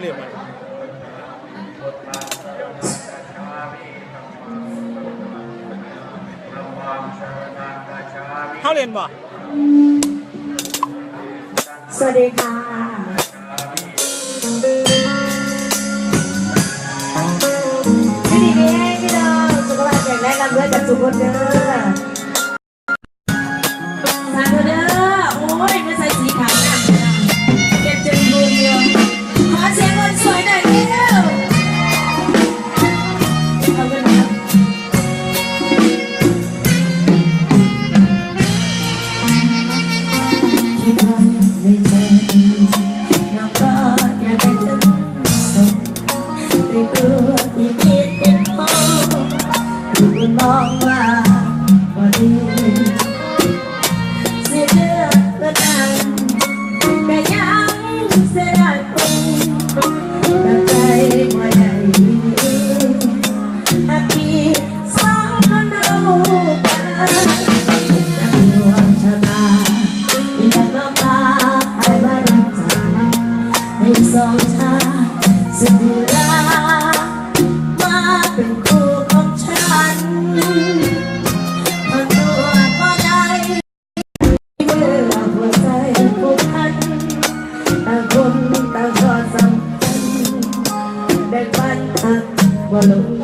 เรียกมาเขาเรียนบ่สวัสดีค่ะพี่ดีเองพี่น้องสุขภาพแข็งแรงลำด้วยจากสุขคนเด้อ ยั ก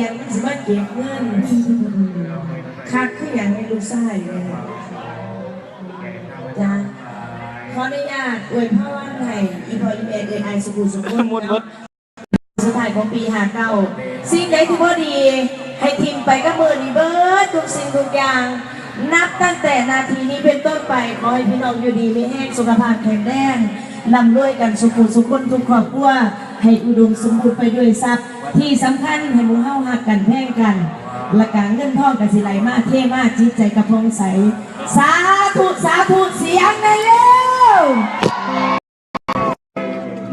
ให้มาเปลี่ยนสมัยเก็บเงินคักขึ้นอย่างในลูกไส้เลยจ้าขออนุญาตอวยพรให้อีพออีเมเอไอสกุลสกุลหมดสุดท้ายของปีหาเก้าสิ่งใดที่พอดี ให้ทิมไปก็มือนีเบิร์ดทุกสิ่งทุกอย่าง นับตั้งแต่นาทีนี้เป็นต้นไป ขอให้พี่น้องอยู่ดีไม่แห้งสุขภาพแข็งแรงนำด้วยกันสุขุสุขคนทุกครอบครัว ให้อุดมสมบูรณ์ไปด้วยทรัพย์ ที่สำคัญให้หมู่เฮาหักกันแพ่งกันละการเงินทองกันสิไหลมาเท่มาจิตใจกระพองใส สาธุสาธุเสียงในเร็ว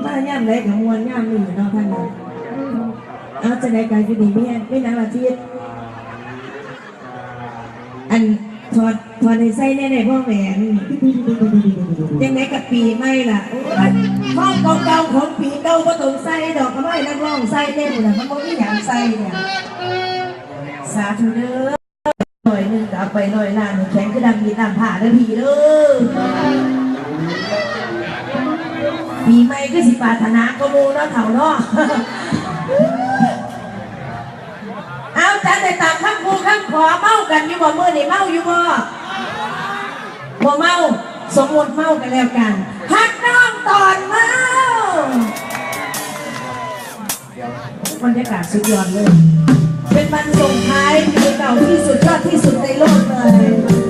มาย่ำไรกับมวลย่ำนี่เนาะท่านเนาะเอาจะได้การอยู่ดีไม่แห้งไม่นานอาทิตย์อัน ถอดถอดในไส้แน่ในพ่อแหวนยังไงกับปีไม่ล่ะห้องเก่าๆของปีเก่าก็ต้องใส่ดอกกระไม้นักร้องใส่เล่นน่ะมันบ่มีหยังใส่เนี่ยสาธุเด้อหน่อยหนึ่งก็เอาไปหน่อยล้านแข็งคือดำมีตามผ่าเด้อพี่เด้อปีใหม่ก็สิปารถนาก็มูเนาะเถ่าเนาะ เอาจันได้ตามข้างคูข้างขอเมากันอยู่บ่มือนี่เมาอยู่บ่บ่เมาสมมติเมากันแล้วกันพักน้องตอนเมาบรรยากาศสุดยอดเลย เป็นวันส่งท้ายปีเก่าที่สุดยอดที่สุดในโลกเลย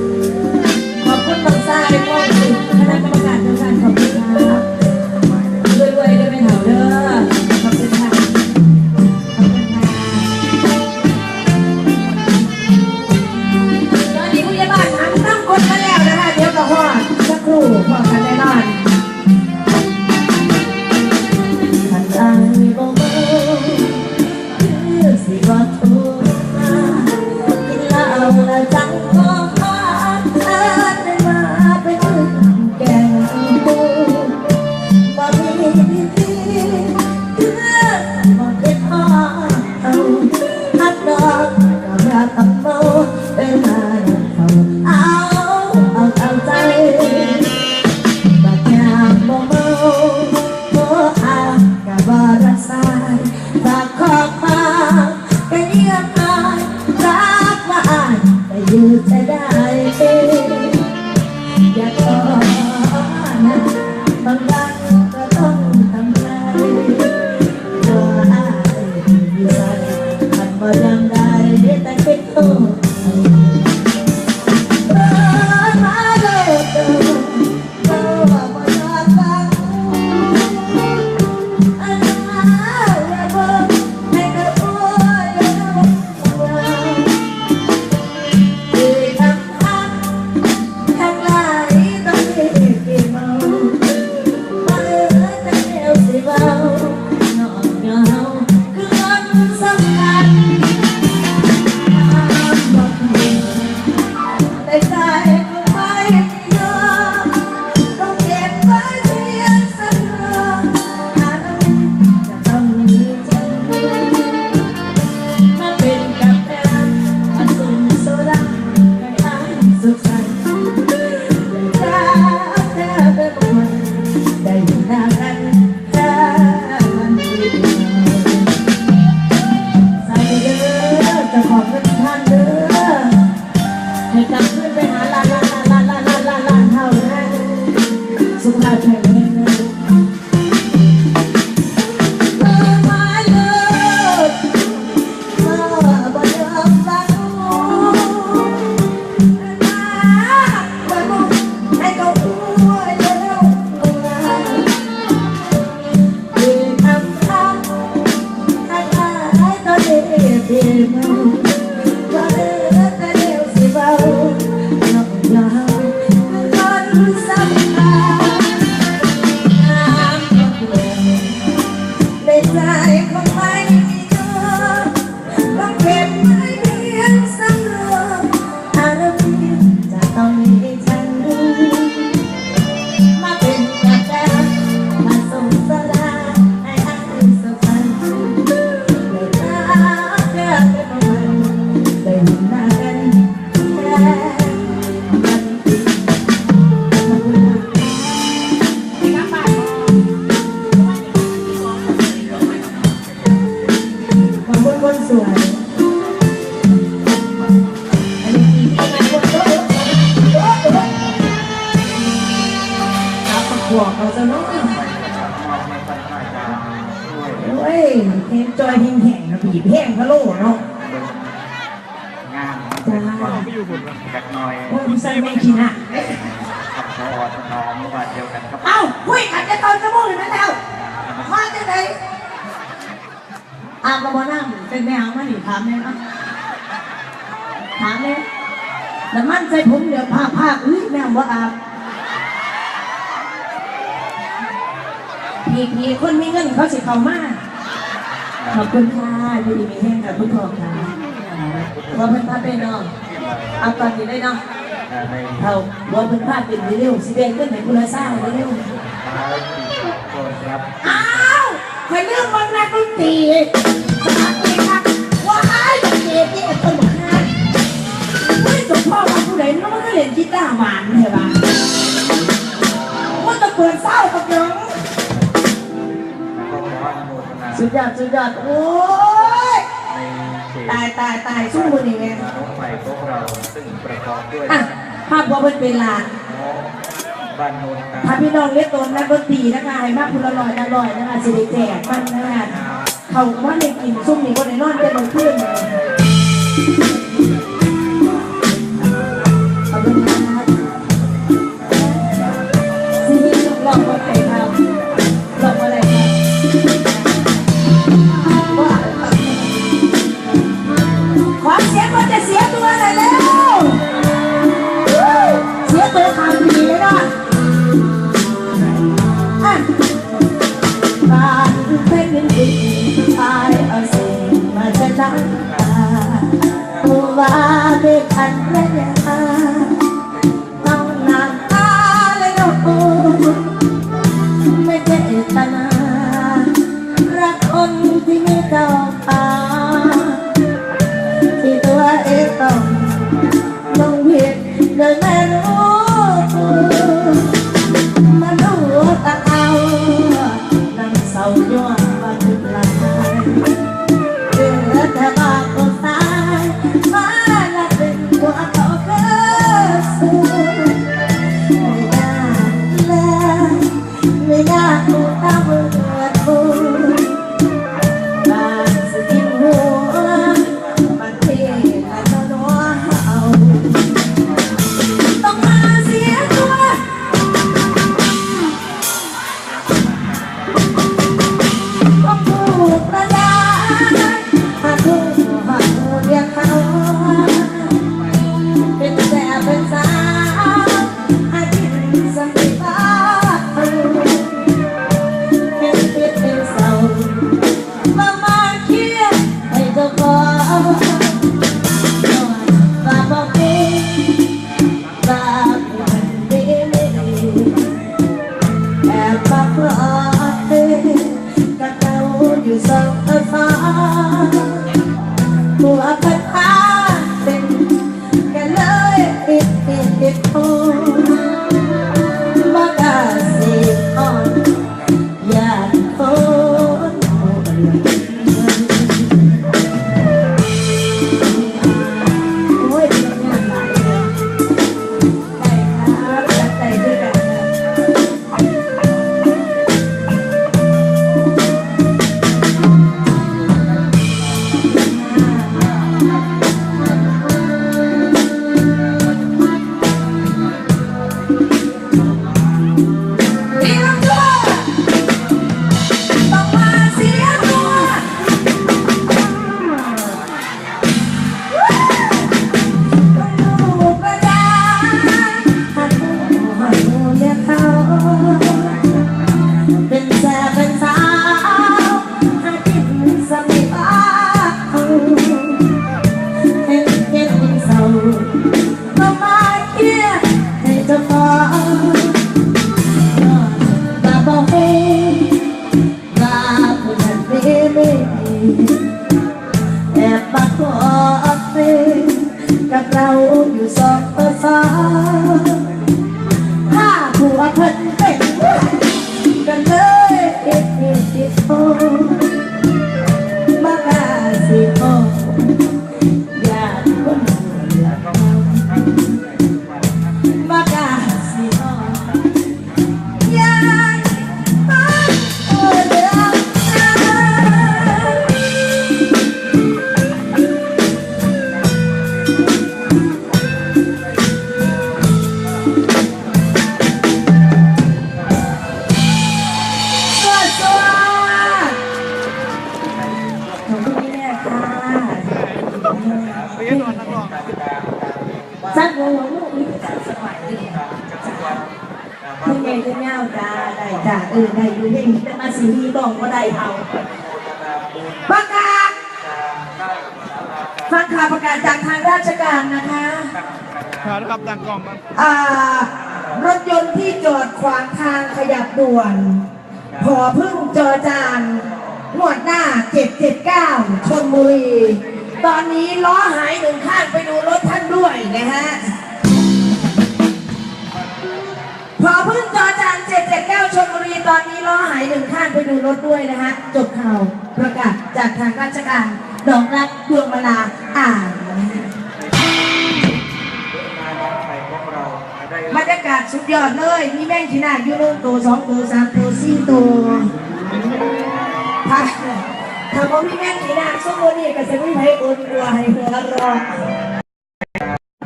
ใจอยเพลงแห่งนะผีเพลงพะโล่เนาะงานจ้ากัดหน่อยโอ้ยใส่ไม่กินอะกับพอสนองว่าเดียวกันครับเอ้าคุยกันจะตอนจะมุ่งอยู่นั่นแล้วมาจากไหนอาบมาบ่นั่งเป็นแมวมาหนิถามเลยเนาะถามเลยแล้วมันใจผมเดี๋ยวพาพาอุ้ยแมวว่าอาบพี่พี่คนมีเงินเขาสิเขามาก ขอบคุณค่ะพี่ดีมีแห้งกับผู้ชมค่ะว่าเพิ่นพลาดไปเนาะเอาตอนนี้ได้เนาะเอาว่าเพิ่นพลาดเป็นเร็วสิเดนขึ้นไหนคุณละซ่าเร็วอ้าวใครเรื่องวันแรกต้องตีสมัครเลยค่ะว้าไอ้เจ๊เจ๊คนบอกห้าไม่สมพ่อมาผู้ใดน้องก็เล่นกีตาร์หวานเใช่ปะว่าจะเปิดเศร้ากับยัง สุดยอดสุดยอดโอ้ยตายตายตายสู้คนนี้ไงน้องใหม่พวกเราซึ่งประกอบด้วยภาพว่าเป็นวลาบ้านโนนถ้าพี่น้องเล็กโดนนัก็ตีนะคะให้มากคุณละลอยละลอยนะคะสิริแจกมันนะคะเขาว่าในกินซุ่มนี่ก็ในนอนเต็นเพื่อนเลย พันระยาต้องน้ำตาและดไม่ได้ตนารักคนที่ไม่ต้องตา So of the. 我要 ถือต้องก็ได้เอาประกาศฟังข่าวประกาศจากทางราชการนะคะครับดังกองอ่ารถยนต์ที่จอดขวางทางขยับด่วนพอพึ่งจอจานงวดหน้าเจ็ดเจ็ดเก้าชนบุรี ตอนนี้ล้อหายหนึ่งข้างไปดูรถท่านด้วยนะฮะ อพึ่งจอจานเจ็ดเจ็ดเก้วชนบุรีตอนนี้ล้อหายหนึ่งข้างไปดูรถด้วยนะคะจบข่าวประกาศจากทางราชการดอกรักดวงมาลาอ่านบรรยากาศสุดยอดเลยมีแม่งขีนายู่ลงตัวสองตัวสามตัวสี่ตัวถ้าถ้าบ่มีแม่งขีนาสมบูรณ์นี่ก็จะไม่ให้อนกลัวให้หัวรอ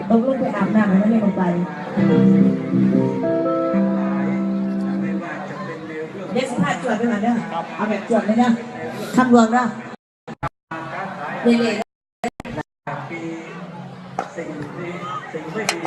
ตกลงไปอาบน้ำแล้วไม่ลงไป จวดไปก่อนเด้อเอาแบบจวดไลยเด้อคำรวมเด้อเรื่อยๆปีสิ่งที่สิ่งไม่ดี